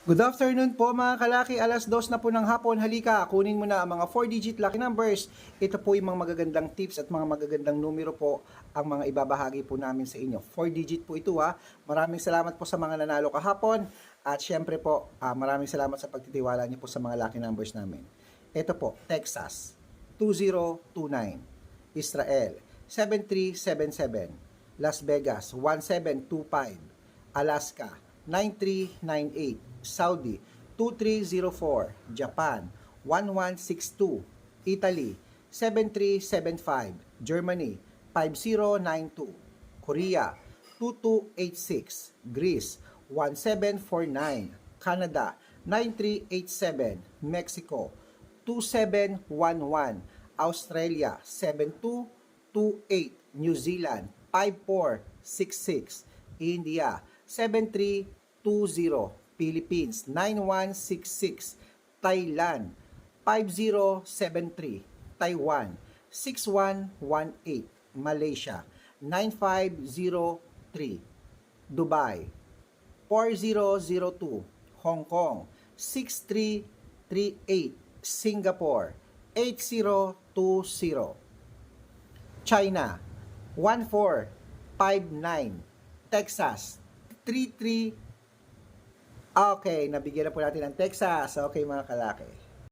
Good afternoon po mga kalaki, alas dos na po ng hapon. Halika, kunin mo na ang mga 4-digit lucky numbers. Ito po yung mga magagandang tips at mga magagandang numero po ang mga ibabahagi po namin sa inyo. 4-digit po ito ha. Maraming salamat po sa mga nanalo kahapon. At syempre po, ah, maraming salamat sa pagtitiwala niyo po sa mga lucky numbers namin. Ito po, Texas, 2029. Israel, 7377. Las Vegas, 1725. Alaska, 9398. Saudi, 2304. Japan, 1162. Italy, 7375. Germany, 5092. Korea, 2286. Greece, 1749. Canada, 9387. Mexico, 2711. Australia, 7228. New Zealand, 5466. India, 7320. Philippines, 9166. Thailand, 5073. Taiwan, 6118. Malaysia, 9503. Dubai, 4002. Hong Kong, 6338. Singapore, 8020. China, 1459. Texas, 33 Okay, nabigyan na po natin ng Texas. Okay mga kalaki.